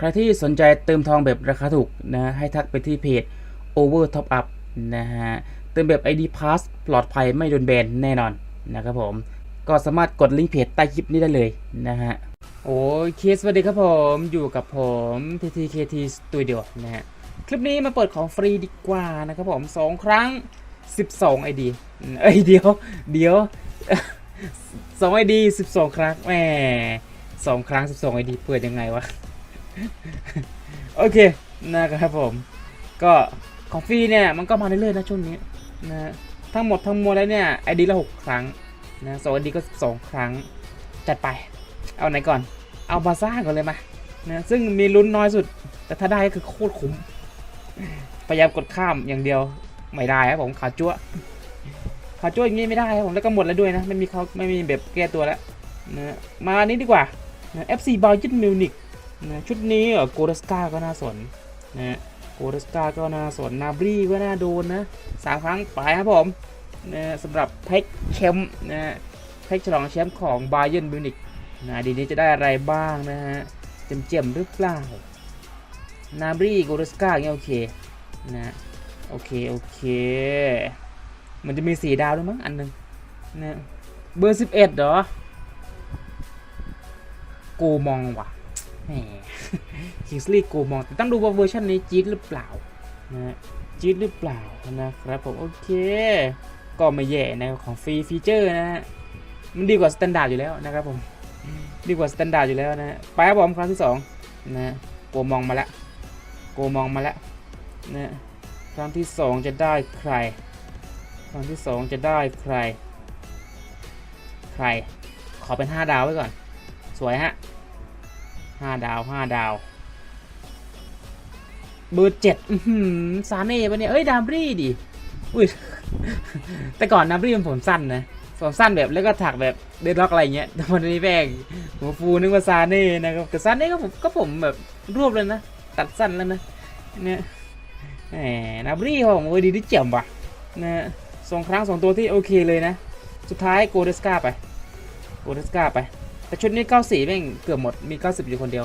ใครที่สนใจเติมทองแบบราคาถูกนะให้ทักไปที่เพจ Over Top Up นะฮะเติมแบบ ID Pass ปลอดภัยไม่โดนแบนแน่นอนนะครับผม ก็สามารถกดลิงก์เพจใต้คลิปนี้ได้เลยนะฮะโอเคสวัสดีครับผมอยู่กับผม TTKT Studio นะฮะคลิปนี้มาเปิดของฟรีดีกว่านะครับผม 2 ครั้ง 12 ID เอ้ยเดี๋ยวเดี๋ยว2 ID 12 ครั้งแหมสองครั้ง 12 ID เปิดยังไงวะ โอเคนะครับผม ก็ของฟรีเนี่ยมันก็มาเรื่อยๆนะช่วงนี้นะทั้งหมดทั้งมวลแล้วเนี่ยไอดีละหกครั้งนะสองไอดีก็สองครั้งจัดไป เอาไหนก่อน เอาบาซ่าก่อนเลยมานะซึ่งมีลุ้นน้อยสุด แต่ถ้าได้ก็คือโคตรคุ้มพยายามกดข้ามอย่างเดียวไม่ได้ครับผมขาจั่วขาจั่วอย่างงี้ไม่ได้ครับผมแล้วก็หมดแล้วด้วยนะไม่มีเขาไม่มีแบบแก้ตัวแล้วนะมาอันนี้ดีกว่านะ FC b a y e r n Munich ะชุดนี้เออโกเดสกาก็น่าสนนะโกเดสกาก็น่าสนนาบรีก็น่าโดนนะสามครั้งไปครับผมนะสำหรับเพกแชมป์นะเพกฉลองแชมป์ของบาเย r n นมิวนิกนะดีนี้จะได้อะไรบ้างนะฮะเจ็มๆหรือเปล่านาบรีโกเดสกาย่างเงี้ยโอเคนะโอเค โอเค มันจะมีสีดาวด้วยมั้งอันหนึ่งนะเบอร์11เหรอโกมองว่ะ แหมคิงสลีย์โกมองแต่ต้องดูว่าเวอร์ชันนี้จี๊ดหรือเปล่านะจี๊ดหรือเปล่านะครับผมโอเค ก็ไม่แย่นะของฟรีฟีเจอร์นะฮะมันดีกว่าสแตนดาร์ดอยู่แล้วนะครับผมดีกว่าสแตนดาร์ดอยู่แล้วนะไปครับผมครั้งที่สองนะโกมองมาล้วโกมองมาล้วนะครั้งที่สองจะได้ใคร ครั้งที่สองจะได้ใคร ใคร ขอเป็น 5 ดาวไว้ก่อน สวยฮะ ห้าดาวห้าดาวเบอร์เจ็ดซาเน่ปะเนี่ย เอ้ยดามบรี่ดิ อุ้ย แต่ก่อนดามบรี่มันผมสั้นนะผมสั้นแบบแล้วก็ถักแบบเดดล็อกอะไรเงี้ย แต่วันนี้แม่งหัวฟูนึกว่าซาเน่นะครับ แต่ซาเน่ก็ผมก็ผมแบบรวบเลยนะ ตัดสั้นแล้วนะ เนี่ยแหมดามบรี่ผมเออดีที่เจ๋มว่ะนะสองครั้งสองตัวที่โอเคเลยนะ สุดท้ายโกเดสกาไป โกเดสกาไป แต่ชุดนี้ 94แม่งเกือบหมดมี 90 อยู่คนเดียว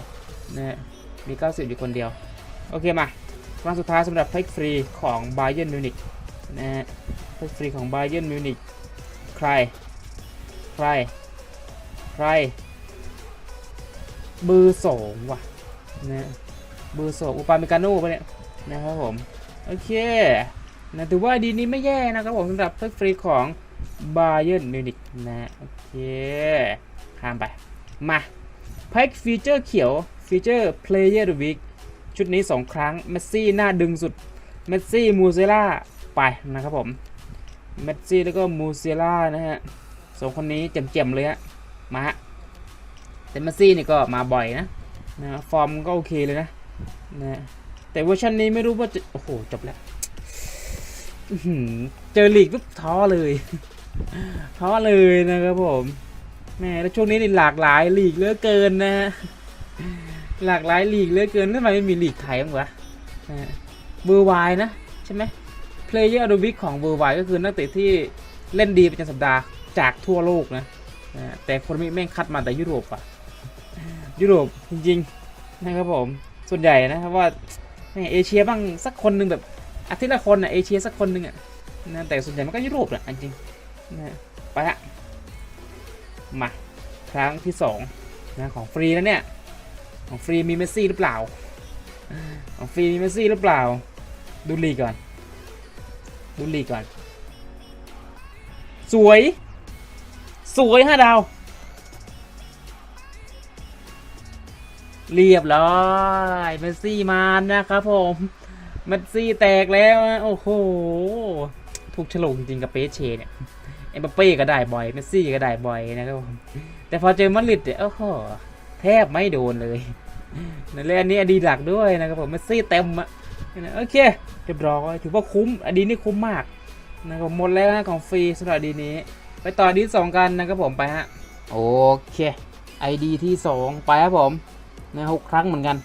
นะมี 90 อยู่คนเดียว โอเคมาครั้งสุดท้ายสำหรับเพกฟรีของ Bayern Munich นะฮะเพกฟรีของ Bayern Munich ใคร ใคร ใคร เบอร์สองว่ะนะเบอร์สองอุปาเมกาโน่ปะเนี่ยนะครับผม โอเคนะถือว่าดีนี้ไม่แย่นะครับผมสำหรับเพกฟรีของ Bayern Munich นะโอเค ข้ามไป มาแพ็กฟีเจอร์เขียวฟีเจอร์ Player the Week ชุดนี้ 2 ครั้งเมสซี่หน้าดึงสุดเมสซี่มูเซล่าไปนะครับผมเมสซี่แล้วก็มูเซล่านะฮะสองคนนี้เจ็มๆเลยฮะมาฮะแต่เมสซี่นี่ก็มาบ่อยนะนะฟอร์มก็โอเคเลยนะนะแต่เวอร์ชันนี้ไม่รู้ว่าจะโอ้โหจบแล้วอื้อหือเจอลีกปุ๊บท้อเลยท้อเลยนะครับผม แม่แล้วช่วงนี้นี่หลากหลายลีกเหลือเกินนะฮะหลากหลายลีกเหลือเกินทำไมไม่มีลีกไทยบ้างวะเบอร์ไวนะใช่ไหม Player of the Week ของเบอร์ไวก็คือนักเตะที่เล่นดีประจำสัปดาห์จากทั่วโลกนะแต่คนมีแม่งคัดมาแต่ยุโรปอะยุโรปจริงๆนะครับผมส่วนใหญ่นะครับว่าเอเชียบ้างสักคนหนึ่งแบบอาทิตย์ละคนอะเอเชียสักคนหนึ่งอะนะแต่ส่วนใหญ่มันก็ยุโรปแหละจริงๆนะไปละ มาครั้งที่สองนะของฟรีแล้วเนี่ย ของฟรีมีเมสซี่หรือเปล่า ของฟรีมีเมสซี่หรือเปล่า ดูลีก่อน ดูลีก่อน สวย สวยห้าดาว เรียบร้อยเมสซี่มานะครับผมเมสซี่แตกแล้ว โอ้โห ถูกฉลกจริงกับเปเชเนี่ย เอ็มบัปเป้ก็ได้บ่อยเมสซี่ก็ได้บ่อยนะครับผมแต่พอเจอมาดริดเนี่ยโอ้โหแทบไม่โดนเลยในเรื่องอันนี้อดีหลักด้วยนะครับผมเมสซี่เต็มอะโอเคเรียบร้อยถือว่าคุ้มอดีนี่คุ้มมากนะครับหมดแล้วนะของฟรีสำหรับอดีนี้ ไปต่อดีสองกันนะครับผมไปฮะโอเคไอดีที่สองไปครับผมนะหกครั้งเหมือนกัน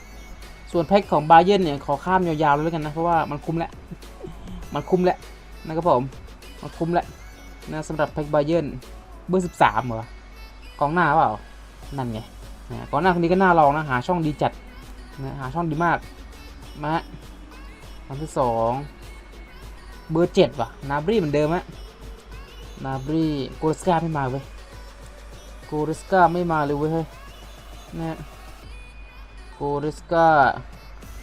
ส่วนแพ็คของบาเยนเนี่ยขอข้ามยาวๆเลยแล้วกันนะเพราะว่ามันคุ้มแล้วมันคุ้มแล้วนะครับผมมันคุ้มแล้ว นะสำหรับแพ็กบาเยนเบอร์ 13เหรอกองหน้าเปล่า นั่นไงนะกองหน้าคนนี้ก็น่าลองนะ หาช่องดีจัดนะหาช่องดีมากมาอันที่สองเบอร์เจ็ดว่ะ นาบรีเหมือนเดิมอะนาบรีโกลสกาไม่มาเว้ยโกลสกาไม่มาเลยเว้ยเฮ้ยนะโกลสกา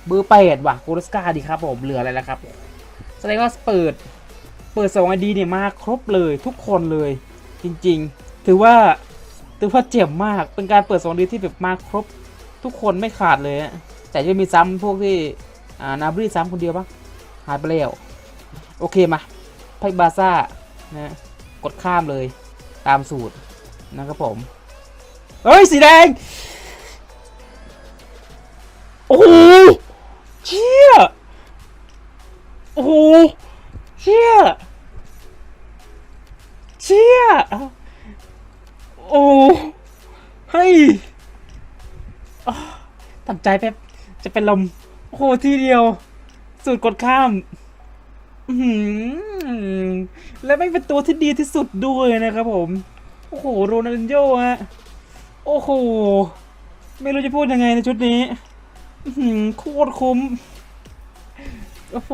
เบอร์แปดว่ะโกลสกาดีครับผมเหลืออะไรแล้วครับ แสดงว่าเปิด เปิดสองอดีเนี่ยมาครบเลยทุกคนเลย จริงๆ ถือว่าถือว่าเจ็บมากเป็นการเปิดสองดีที่แบบมาครบทุกคนไม่ขาดเลยอะแต่จะมีซ้ำพวกที่อ่านาบรีซ้ำคนเดียวปะหายไปแล้วโอเคมาไพ่บาซ่านะกดข้ามเลยตามสูตรนะครับผมเฮ้ย สีแดง โอ้โหเชี่ยโอ้โห เชี่ยเชี่ยโอ้เฮ้ยทำใจแป๊บจะเป็นลมโอ้โหทีเดียว สูตรกดข้ามและไม่เป็นตัวที่ดีที่สุดด้วยนะครับผม โอ้โห โรนัลโญ่ฮะ โอ้โห ไม่รู้จะพูดยังไงในชุดนี้โคตรคุ้ม โอ้โห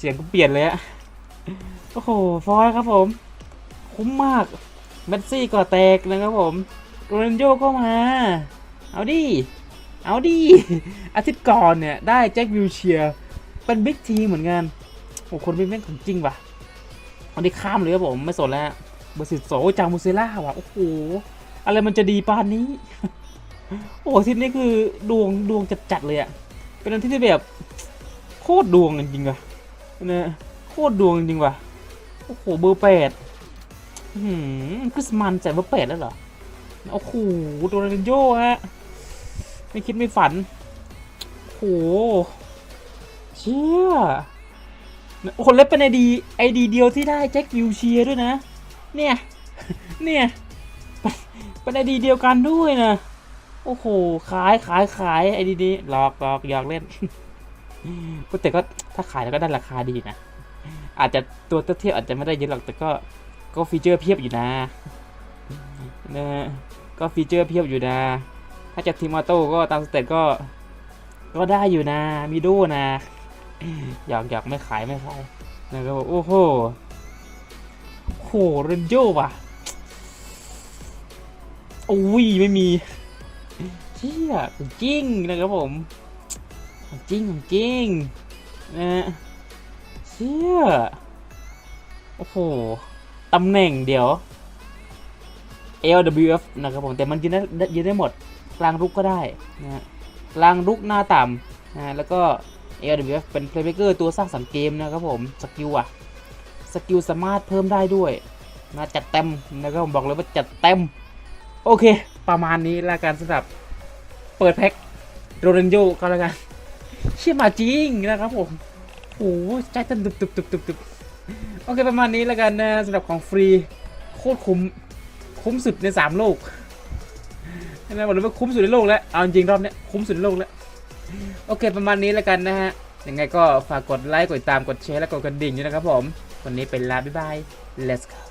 เสียงก็เปลี่ยนเลยอะโอ้โห ฟอยครับผม คุ้มมากเมสซี่ก็แตกนะครับผมโรนโญ่ก็มา เอาดิ เอาดิ อาทิตย์ก่อนเนี่ย ได้แจ็ควิลเชียร์เป็นบิ๊กทีเหมือนกันโอ้คนเป็นแม่งของจริงว่ะอันนี้ข้ามเลยครับผมไม่สนแล้วเบอร์สิบสองจางมูเซล่าว่ะ โอ้โห อะไรมันจะดีปานนี้ โอ้ทิตย์นี้คือดวงดวงจัดๆเลยอะเป็นอาทิตย์ที่แบบโคตรดวงจริงๆว่ะ นะโคตรดวงจริงๆว่ะ โอ้โหเบอร์แปดหืมคริสมันใส่เบอร์แปดแล้วเหรอ โอ้โหโรนัลโญ่ฮะ ไม่คิดไม่ฝัน โอ้โห เชี่ยโอ้โหแล้วเป็นไอดีไอดีเดียวที่ได้แจ็ควิวเชียด้วยนะ เนี่ย เนี่ยเป็นเป็นไอดีเดียวกันด้วยนะ โอ้โห ขายขายขายไอดีนี้หลอกหลอกอยากเล่น แต่ก็ถ้าขายแล้วก็ได้ราคาดีนะ อาจจะตัวเทียบอาจจะไม่ได้เยอะหรอก แต่ก็ก็ฟีเจอร์เพียบอยู่นะนะก็ฟีเจอร์เพียบอยู่นะ ถ้าจะทีมอโต้ก็ตามสเตตก็ ก็ได้อยู่นะ มีดูนะอยากอยากไม่ขายไม่ขายนะครับโอ้โหโหเรนโยว่ะโอ้ยไม่มีเชี่ยจริงนะครับผม ของจริงของจริงนะเชี่ยโอ้โหตำแหน่งเดี๋ยว LWF นะครับผมแต่มันยืนได้ยืนได้หมด กลางรุกก็ได้นะกลางรุกหน้าต่ำนะฮะแล้วก็ LWF เป็น playmaker ตัวสร้างสรรค์เกมนะครับผมสกิลอะสกิลสามารถเพิ่มได้ด้วยนะจัดเต็มนะครับผมบอกเลยว่าจัดเต็ม โอเค ประมาณนี้ละกันสำหรับเปิดแพ็คโรนันโยก็แล้วกัน เชื่อมาจริงนะครับผมโอ้โหใจเต้นตุบตุบตุบตุบตุบโอเคประมาณนี้และกันนะสำหรับของฟรีโคตรคุ้มคุ้มสุดในสามโลกนะบอกเลยว่าคุ้มสุดในโลกแล้วเอาจริงรอบนี้คุ้มสุดในโลกแล้วโอเคประมาณนี้แล้วกันนะฮะยังไงก็ฝากกดไลค์กดติดตามกดแชร์และกดกระดิ่งด้วยนะครับผมวันนี้เป็นลาบ๊ายบาย let's go